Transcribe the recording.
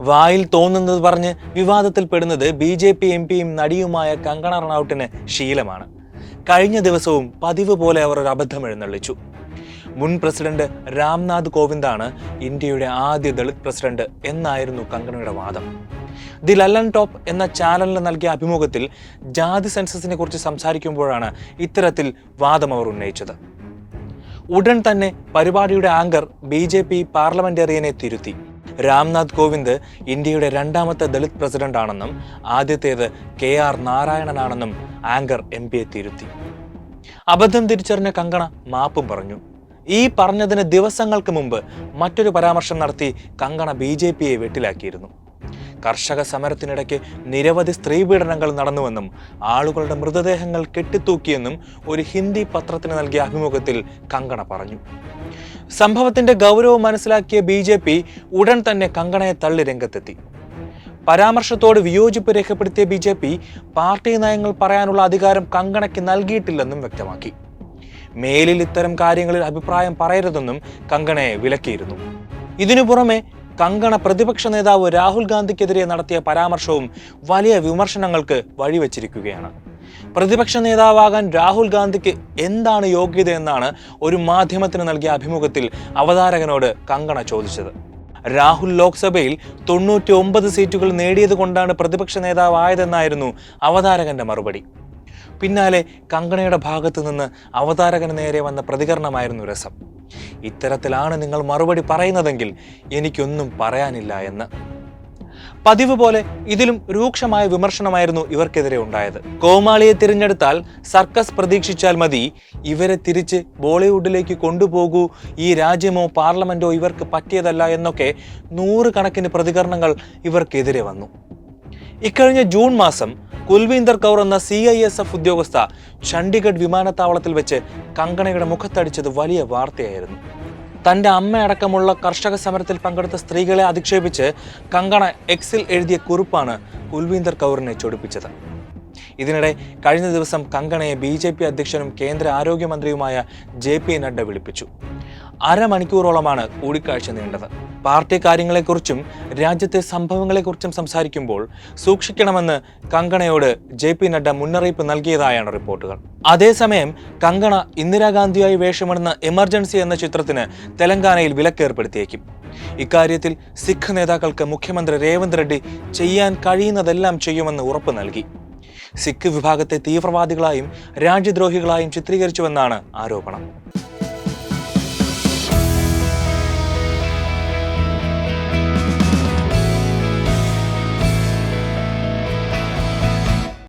വായിൽ തോന്നുന്നത് പറഞ്ഞ് വിവാദത്തിൽ പെടുന്നത് ബി ജെ പി എം പിയും നടിയുമായ കങ്കണ റണൌട്ടിന് ശീലമാണ്. കഴിഞ്ഞ ദിവസവും പതിവ് പോലെ അവർ ഒരു അബദ്ധം എഴുന്നള്ളിച്ചു. മുൻ പ്രസിഡന്റ് രാംനാഥ് കോവിന്ദാണ് ഇന്ത്യയുടെ ആദ്യ ദളിത് പ്രസിഡന്റ് എന്നായിരുന്നു കങ്കണയുടെ വാദം. ദി ലല്ലൻ ടോപ്പ് എന്ന ചാനലിന് നൽകിയ അഭിമുഖത്തിൽ ജാതി സെൻസസിനെ കുറിച്ച് സംസാരിക്കുമ്പോഴാണ് ഇത്തരത്തിൽ വാദം അവർ ഉന്നയിച്ചത്. ഉടൻ തന്നെ പരിപാടിയുടെ ആങ്കർ ബി ജെ പി പാർലമെന്റേറിയനെ തിരുത്തി. രാംനാഥ് കോവിന്ദ് ഇന്ത്യയുടെ രണ്ടാമത്തെ ദളിത് പ്രസിഡന്റ് ആണെന്നും ആദ്യത്തേത് കെ ആർ നാരായണനാണെന്നും ആങ്കർ എം പിയെ തിരുത്തി. അബദ്ധം തിരിച്ചറിഞ്ഞ കങ്കണ മാപ്പും പറഞ്ഞു. ഈ പറഞ്ഞതിന് ദിവസങ്ങൾക്ക് മുമ്പ് മറ്റൊരു പരാമർശം നടത്തി കങ്കണ ബി ജെ പിയെ വെട്ടിലാക്കിയിരുന്നു. കർഷക സമരത്തിനിടയ്ക്ക് നിരവധി സ്ത്രീപീഡനങ്ങൾ നടന്നുവെന്നും ആളുകളുടെ മൃതദേഹങ്ങൾ കെട്ടിത്തൂക്കിയെന്നും ഒരു ഹിന്ദി പത്രത്തിന് നൽകിയ അഭിമുഖത്തിൽ കങ്കണ പറഞ്ഞു. സംഭവത്തിന്റെ ഗൗരവം മനസ്സിലാക്കിയ ബി ജെ പി ഉടൻ തന്നെ കങ്കണയെ തള്ളി രംഗത്തെത്തി. പരാമർശത്തോട് വിയോജിപ്പ് രേഖപ്പെടുത്തിയ ബി ജെ പി പാർട്ടി നയങ്ങൾ പറയാനുള്ള അധികാരം കങ്കണയ്ക്ക് നൽകിയിട്ടില്ലെന്നും വ്യക്തമാക്കി. മേലിൽ ഇത്തരം കാര്യങ്ങളിൽ അഭിപ്രായം പറയരുതെന്നും കങ്കണയെ വിലക്കിയിരുന്നു. ഇതിനു പുറമെ കങ്കണ പ്രതിപക്ഷ നേതാവ് രാഹുൽ ഗാന്ധിക്കെതിരെ നടത്തിയ പരാമർശവും വലിയ വിമർശനങ്ങൾക്ക് വഴിവെച്ചിരിക്കുകയാണ്. പ്രതിപക്ഷ നേതാവാകാൻ രാഹുൽ ഗാന്ധിക്ക് എന്താണ് യോഗ്യത എന്നാണ് ഒരു മാധ്യമത്തിന് നൽകിയ അഭിമുഖത്തിൽ അവതാരകനോട് കങ്കണ ചോദിച്ചത്. രാഹുൽ ലോക്സഭയിൽ തൊണ്ണൂറ്റി ഒമ്പത് സീറ്റുകൾ നേടിയത് കൊണ്ടാണ് പ്രതിപക്ഷ നേതാവായതെന്നായിരുന്നു അവതാരകന്റെ മറുപടി. പിന്നാലെ കങ്കണയുടെ ഭാഗത്തു നിന്ന് അവതാരകന് നേരെ വന്ന പ്രതികരണമായിരുന്നു രസം. ഇത്തരത്തിലാണ് നിങ്ങൾ മറുപടി പറയുന്നതെങ്കിൽ എനിക്കൊന്നും പറയാനില്ല എന്ന്. പതിവ് പോലെ ഇതിലും രൂക്ഷമായ വിമർശനമായിരുന്നു ഇവർക്കെതിരെ ഉണ്ടായത്. കോമാളിയെ തിരഞ്ഞെടുത്താൽ സർക്കസ് പ്രതീക്ഷിച്ചാൽ മതി. ഇവരെ തിരിച്ച് ബോളിവുഡിലേക്ക് കൊണ്ടുപോകൂ. ഈ രാജ്യമോ പാർലമെന്റോ ഇവർക്ക് പറ്റിയതല്ല എന്നൊക്കെ നൂറുകണക്കിന് പ്രതികരണങ്ങൾ ഇവർക്കെതിരെ വന്നു. ഇക്കഴിഞ്ഞ ജൂൺ മാസം കുൽവീന്ദർ കൗർ എന്ന സി ഐ എസ് എഫ് ഉദ്യോഗസ്ഥ ചണ്ഡീഗഡ് വിമാനത്താവളത്തിൽ വെച്ച് കങ്കണയുടെ മുഖത്തടിച്ചത് വലിയ വാർത്തയായിരുന്നു. തന്റെ അമ്മയടക്കമുള്ള കർഷക സമരത്തിൽ പങ്കെടുത്ത സ്ത്രീകളെ അധിക്ഷേപിച്ച് കങ്കണ എക്സിൽ എഴുതിയ കുറിപ്പാണ് കുൽവീന്ദർ കൗറിനെ ചൊടിപ്പിച്ചത്. ഇതിനിടെ കഴിഞ്ഞ ദിവസം കങ്കണയെ ബി ജെ പി അധ്യക്ഷനും കേന്ദ്ര ആരോഗ്യമന്ത്രിയുമായ ജെ പി നഡ്ഡ വിളിപ്പിച്ചു. അരമണിക്കൂറോളമാണ് കൂടിക്കാഴ്ച നീണ്ടത്. പാർട്ടി കാര്യങ്ങളെക്കുറിച്ചും രാജ്യത്തെ സംഭവങ്ങളെക്കുറിച്ചും സംസാരിക്കുമ്പോൾ സൂക്ഷിക്കണമെന്ന് കങ്കണയോട് ജെ പി നഡ്ഡ മുന്നറിയിപ്പ് നൽകിയതായാണ് റിപ്പോർട്ടുകൾ. അതേസമയം കങ്കണ ഇന്ദിരാഗാന്ധിയായി വേഷമിടുന്ന എമർജൻസി എന്ന ചിത്രത്തിന് തെലങ്കാനയിൽ വിലക്കേർപ്പെടുത്തിയേക്കും. ഇക്കാര്യത്തിൽ സിഖ് നേതാക്കൾക്ക് മുഖ്യമന്ത്രി രേവന്ത് റെഡ്ഡി ചെയ്യാൻ കഴിയുന്നതെല്ലാം ചെയ്യുമെന്ന് ഉറപ്പ് നൽകി. സിഖ് വിഭാഗത്തെ തീവ്രവാദികളായും രാജ്യദ്രോഹികളായും ചിത്രീകരിച്ചുവെന്നാണ് ആരോപണം.